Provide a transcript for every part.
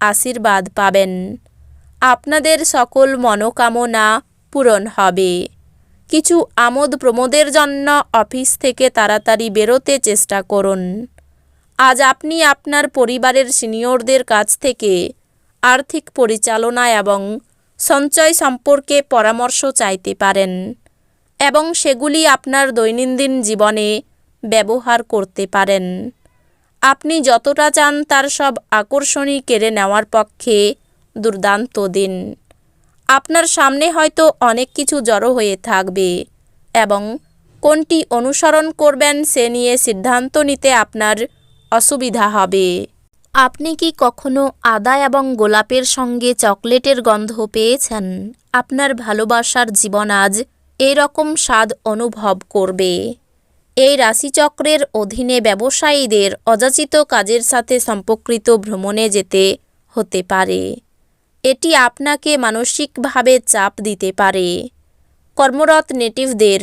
আশীর্বাদ পাবেন। আপনাদের সকল মনোকামনা পূরণ হবে। কিছু আমোদ প্রমোদের জন্য অফিস থেকে তাড়াতাড়ি বেরোতে চেষ্টা করুন। আজ আপনি আপনার পরিবারের সিনিয়রদের কাছ থেকে আর্থিক পরিচালনা এবং সঞ্চয় সম্পর্কে পরামর্শ চাইতে পারেন এবং সেগুলি আপনার দৈনন্দিন জীবনে ব্যবহার করতে পারেন। আপনি যতটা চান তার সব আকর্ষণই কেড়ে নেওয়ার পক্ষে দুর্দান্ত দিন। আপনার সামনে হয়তো অনেক কিছু জড়ো হয়ে থাকবে এবং কোনটি অনুসরণ করবেন সে নিয়ে সিদ্ধান্ত নিতে আপনার অসুবিধা হবে। আপনি কি কখনো আদা এবং গোলাপের সঙ্গে চকলেটের গন্ধ পেয়েছেন? আপনার ভালোবাসার জীবন আজ এরকম স্বাদ অনুভব করবে। এই রাশিচক্রের অধীনে ব্যবসায়ীদের অযাচিত কাজের সাথে সম্পর্কিত ভ্রমণে যেতে হতে পারে। এটি আপনাকে মানসিকভাবে চাপ দিতে পারে। কর্মরত নেটিভদের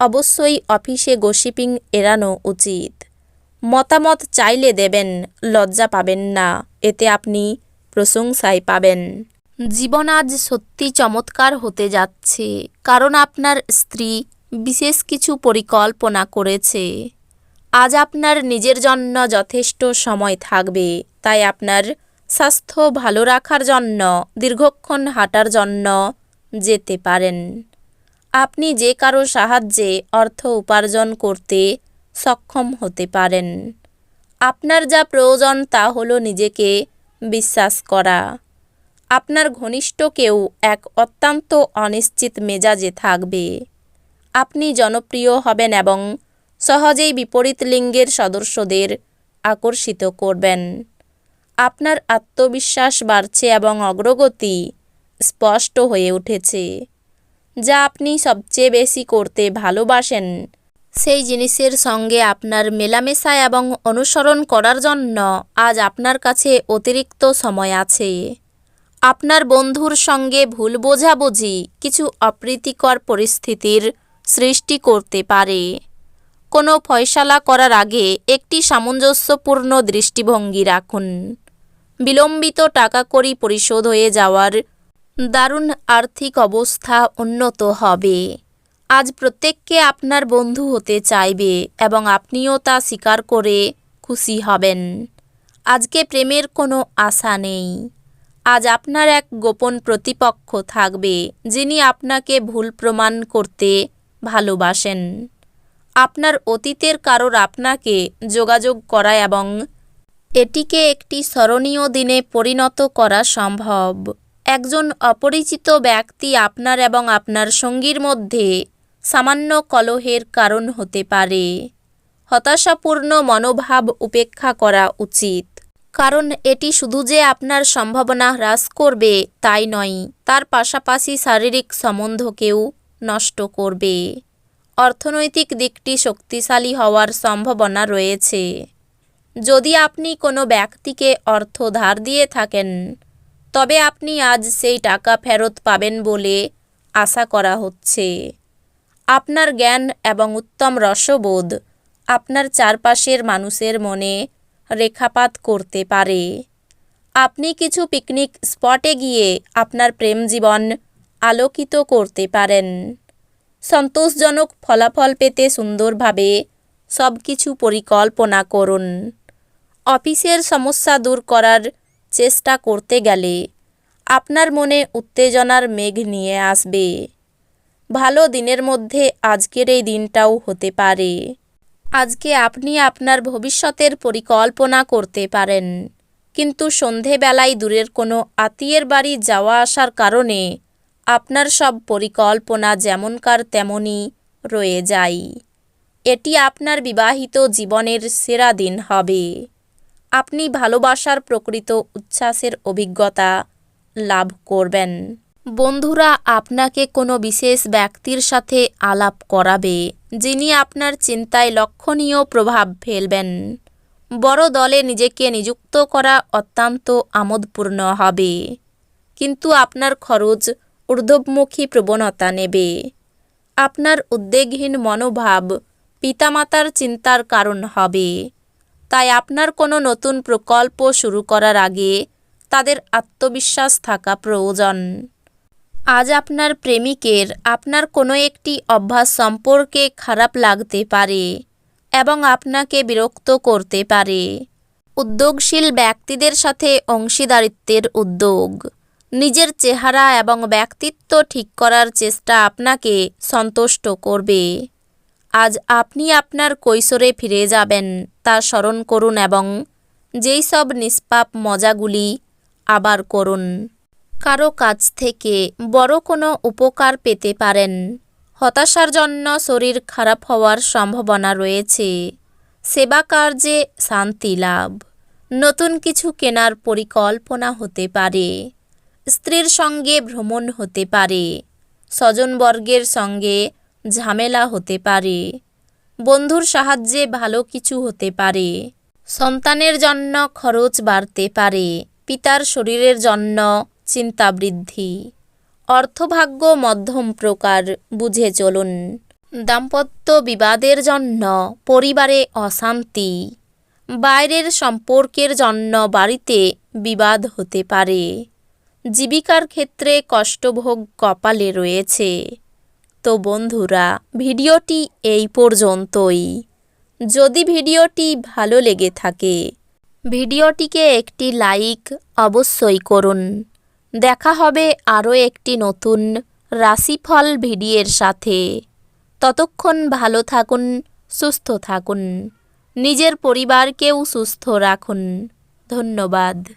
অবশ্যই অফিসে গসিপিং এড়ানো উচিত। মতামত চাইলে দেবেন, লজ্জা পাবেন না, এতে আপনি প্রশংসায় পাবেন। জীবন আজ সত্যি চমৎকার হতে যাচ্ছে, কারণ আপনার স্ত্রী বিশেষ কিছু পরিকল্পনা করেছে। আজ আপনার নিজের জন্য যথেষ্ট সময় থাকবে, তাই আপনার স্বাস্থ্য ভালো রাখার জন্য, দীর্ঘক্ষণ হাঁটার জন্য যেতে পারেন। আপনি যে কারও সাহায্যে অর্থ উপার্জন করতে সক্ষম হতে পারেন। আপনার যা প্রয়োজন তা হলো নিজেকে বিশ্বাস করা। আপনার ঘনিষ্ঠ কেউ এক অত্যন্ত অনিশ্চিত মেজাজে থাকবে। আপনি জনপ্রিয় হবেন এবং সহজেই বিপরীত লিঙ্গের সদস্যদের আকর্ষিত করবেন। আপনার আত্মবিশ্বাস বাড়ছে এবং অগ্রগতি স্পষ্ট হয়ে উঠেছে, যা আপনি সবচেয়ে বেশি করতে ভালোবাসেন। সেই জিনিসের সঙ্গে আপনার মেলামেশা এবং অনুসরণ করার জন্য আজ আপনার কাছে অতিরিক্ত সময় আছে। আপনার বন্ধুর সঙ্গে ভুল বোঝাবুঝি, কিছু অপ্রীতিকর পরিস্থিতির সৃষ্টি করতে পারে। কোনো ফয়সালা করার আগে একটি সামঞ্জস্যপূর্ণ দৃষ্টিভঙ্গি রাখুন। বিলম্বিত টাকা করি পরিশোধ হয়ে যাওয়ার দারুণ আর্থিক অবস্থা উন্নত হবে। আজ প্রত্যেককে আপনার বন্ধু হতে চাইবে এবং আপনিও তা স্বীকার করে খুশি হবেন। আজকে প্রেমের কোনো আশা নেই। আজ আপনার এক গোপন প্রতিপক্ষ থাকবে যিনি আপনাকে ভুল প্রমাণ করতে ভালোবাসেন। আপনার অতীতের কারোর আপনাকে যোগাযোগ করা এবং এটিকে একটি স্মরণীয় দিনে পরিণত করা সম্ভব। একজন অপরিচিত ব্যক্তি আপনার এবং আপনার সঙ্গীর মধ্যে সামান্য কলহের কারণ হতে পারে। হতাশাপূর্ণ মনোভাব উপেক্ষা করা উচিত। কারণ এটি শুধু যে আপনার সম্ভাবনা হ্রাস করবে তাই নয়, তার পাশাপাশি শারীরিক সম্বন্ধকেও নষ্ট করবে। অর্থনৈতিক দিকটি শক্তিশালী হওয়ার সম্ভাবনা রয়েছে। যদি আপনি কোনো ব্যক্তিকে অর্থ ধার দিয়ে থাকেন, তবে আপনি আজ সেই টাকা ফেরত পাবেন বলে আশা করা হচ্ছে। আপনার জ্ঞান এবং উত্তম রসবোধ আপনার চারপাশের মানুষের মনে রেখাপাত করতে পারে। আপনি কিছু পিকনিক স্পটে গিয়ে আপনার প্রেম জীবন আলোকিত করতে পারেন। সন্তোষজনক ফলাফল পেতে সুন্দরভাবে সব কিছু পরিকল্পনা করুন। অফিসের সমস্যা দূর করার চেষ্টা করতে গেলে আপনার মনে উত্তেজনার মেঘ নিয়ে আসবে। ভালো দিনের মধ্যে আজকের এই দিনটাও হতে পারে। আজকে আপনি আপনার ভবিষ্যতের পরিকল্পনা করতে পারেন। কিন্তু সন্ধেবেলায় দূরের কোনো আত্মীয়ের বাড়ি যাওয়া আসার কারণে আপনার সব পরিকল্পনা যেমনকার তেমনই রয়ে যায়। এটি আপনার বিবাহিত জীবনের সেরা দিন হবে। আপনি ভালোবাসার প্রকৃত উচ্ছ্বাসের অভিজ্ঞতা লাভ করবেন। বন্ধুরা, আপনাকে কোনো বিশেষ ব্যক্তির সাথে আলাপ করাবে, যিনি আপনার চিন্তায় লক্ষণীয় প্রভাব ফেলবেন। বড় দলে নিজেকে নিযুক্ত করা অত্যন্ত আমোদপূর্ণ হবে। কিন্তু আপনার খরচ ঊর্ধ্বমুখী প্রবণতা নেবে। আপনার উদ্বেগহীন মনোভাব পিতামাতার চিন্তার কারণ হবে। তাই আপনার কোনো নতুন প্রকল্প শুরু করার আগে তাদের আত্মবিশ্বাস থাকা প্রয়োজন। আজ আপনার প্রেমিকের আপনার কোনো একটি অভ্যাস সম্পর্কে খারাপ লাগতে পারে এবং আপনাকে বিরক্ত করতে পারে। উদ্যোগশীল ব্যক্তিদের সাথে অংশীদারিত্বের উদ্যোগ। নিজের চেহারা এবং ব্যক্তিত্ব ঠিক করার চেষ্টা আপনাকে সন্তুষ্ট করবে। আজ আপনি আপনার কৈশোরে ফিরে যাবেন, তা স্মরণ করুন এবং যেই সব নিষ্পাপ মজাগুলি আবার করুন। কারও কাছ থেকে বড় কোনো উপকার পেতে পারেন। হতাশার জন্য শরীর খারাপ হওয়ার সম্ভাবনা রয়েছে। সেবা কার্যে শান্তি লাভ। নতুন কিছু কেনার পরিকল্পনা হতে পারে। স্ত্রীর সঙ্গে ভ্রমণ হতে পারে স্বজনবর্গের সঙ্গে ঝামেলা হতে পারে, বন্ধুর সাহায্যে ভালো কিছু হতে পারে, সন্তানের জন্য খরচ বাড়তে পারে, পিতার শরীরের জন্য চিন্তা বৃদ্ধি, অর্থভাগ্য মধ্যম প্রকার বুঝে চলুন। দাম্পত্য বিবাদের জন্য পরিবারে অশান্তি, বাইরের সম্পর্কের জন্য বাড়িতে বিবাদ হতে পারে। জীবিকার ক্ষেত্রে কষ্টভোগ কপালে রয়েছে। তো বন্ধুরা, ভিডিওটি এই পর্যন্তই। যদি ভিডিওটি ভালো লেগে থাকে, ভিডিওটিকে একটি লাইক অবশ্যই করুন। দেখা হবে আরও একটি নতুন রাশিফল ভিডিওর সাথে। ততক্ষণ ভালো থাকুন, সুস্থ থাকুন। নিজের পরিবারকেও সুস্থ রাখুন। ধন্যবাদ।